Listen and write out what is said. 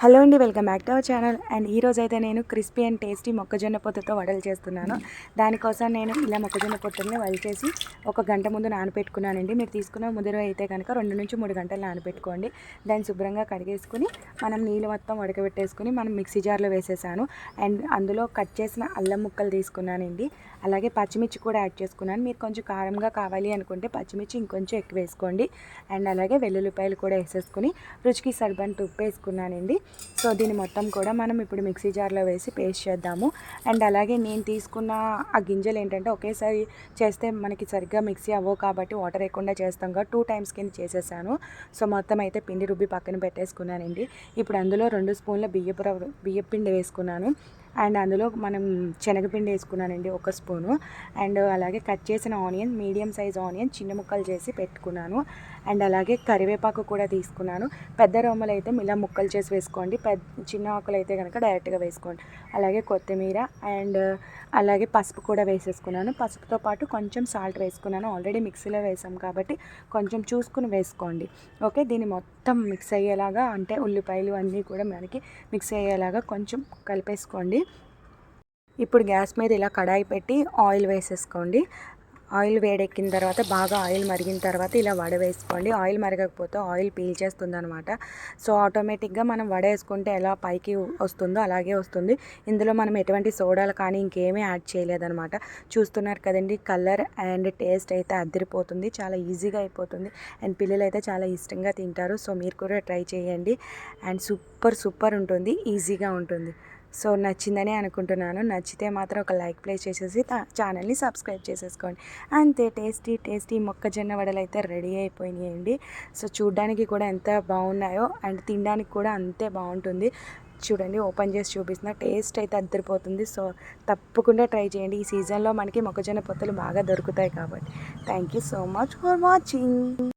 Hello అండి welcome back to our channel. And ఈరోజు అయితే నేను క్రిస్పీ అండ్ టేస్టీ మొక్కజొన్న పొత్తుతో వడలు చేస్తున్నాను. దానికోసం నేను ఇలా మొక్కజొన్న పొత్తుల్ని చేసి ఒక గంట ముందు నానబెట్టుకున్నానండి మీరు తీసుకున్న ముదిరి అయితే కనుక రెండు నుంచి మూడు గంటలు నానబెట్టుకోండి దాన్ని శుభ్రంగా కడిగేసుకుని మనం నీళ్ళు మొత్తం ఉడకబెట్టేసుకుని మనం మిక్సీ జార్లో వేసేసాను. అండ్ అందులో కట్ చేసిన అల్లం ముక్కలు తీసుకున్నానండి. అలాగే పచ్చిమిర్చి కూడా యాడ్ చేసుకున్నాను. మీరు కొంచెం కారంగా కావాలి అనుకుంటే పచ్చిమిర్చి ఇంకొంచెం ఎక్కువ వేసుకోండి. అండ్ అలాగే వెల్లుల్లిపాయలు కూడా వేసేసుకుని రుచికి సరిపడిన ఉప్పు వేసుకున్నానండి. సో దీన్ని మొత్తం కూడా మనం ఇప్పుడు మిక్సీ జార్లో వేసి పేస్ట్ చేద్దాము. అండ్ అలాగే నేను తీసుకున్న ఆ గింజలు ఏంటంటే ఒకేసారి చేస్తే మనకి సరిగ్గా మిక్సీ అవ్వవు కాబట్టి వాటర్ వేయకుండా చేస్తాం టూ టైమ్స్ కింద చేసేసాను. సో మొత్తం అయితే పిండి రుబ్బి పక్కన పెట్టేసుకున్నానండి. ఇప్పుడు అందులో రెండు స్పూన్ల బియ్యపు బియ్యపు పిండి వేసుకున్నాను. అండ్ అందులో మనం శనగపిండి వేసుకున్నానండి ఒక స్పూను. అండ్ అలాగే కట్ చేసిన ఆనియన్ మీడియం సైజ్ ఆనియన్ చిన్న ముక్కలు చేసి పెట్టుకున్నాను. అండ్ అలాగే కరివేపాకు కూడా తీసుకున్నాను. పెద్ద రొమ్మలు అయితే ఇలా ముక్కలు చేసి వేసుకోండి. పెద్ద చిన్న ఆకులు అయితే కనుక డైరెక్ట్గా వేసుకోండి. అలాగే కొత్తిమీర అండ్ అలాగే పసుపు కూడా వేసేసుకున్నాను. పసుపుతో పాటు కొంచెం సాల్ట్ వేసుకున్నాను. ఆల్రెడీ మిక్సీలో వేసాం కాబట్టి కొంచెం చూసుకుని వేసుకోండి. ఓకే? దీన్ని మొత్తం మిక్స్ అయ్యేలాగా అంటే ఉల్లిపాయలు అన్నీ కూడా మనకి మిక్స్ అయ్యేలాగా కొంచెం కలిపేసుకోండి. ఇప్పుడు గ్యాస్ మీద ఇలా కడాయి పెట్టి ఆయిల్ వేసేసుకోండి. ఆయిల్ వేడెక్కిన తర్వాత బాగా ఆయిల్ మరిగిన తర్వాత ఇలా వడ వేసుకోండి. ఆయిల్ మరగకపోతే ఆయిల్ పీల్చేస్తుంది అనమాట సో ఆటోమేటిక్గా మనం వడ వేసుకుంటే ఎలా పైకి వస్తుందో అలాగే వస్తుంది. ఇందులో మనం ఎటువంటి సోడాలు కానీ ఇంకేమీ యాడ్ చేయలేదనమాట చూస్తున్నారు కదండి కలర్ అండ్ టేస్ట్ అయితే అదిరిపోతుంది. చాలా ఈజీగా అయిపోతుంది. అండ్ పిల్లలు అయితే చాలా ఇష్టంగా తింటారు. సో మీరు కూడా ట్రై చేయండి. అండ్ సూపర్ సూపర్ ఉంటుంది. ఈజీగా ఉంటుంది. సో నచ్చిందని అనుకుంటున్నాను. నచ్చితే మాత్రం ఒక లైక్ ప్లేస్ చేసేసి ఛానల్ని సబ్స్క్రైబ్ చేసేసుకోండి. అంతే టేస్టీ టేస్టీ మొక్కజొన్న వడలు అయితే రెడీ అయిపోయినాయండి. సో చూడ్డానికి కూడా ఎంత బాగున్నాయో అండ్ తినడానికి కూడా అంతే బాగుంటుంది. చూడండి ఓపెన్ చేసి చూపిస్తున్న టేస్ట్ అయితే అద్దరిపోతుంది. సో తప్పకుండా ట్రై చేయండి. ఈ సీజన్లో మనకి మొక్కజొన్న పొత్తులు బాగా దొరుకుతాయి కాబట్టి. Thank you so much for watching.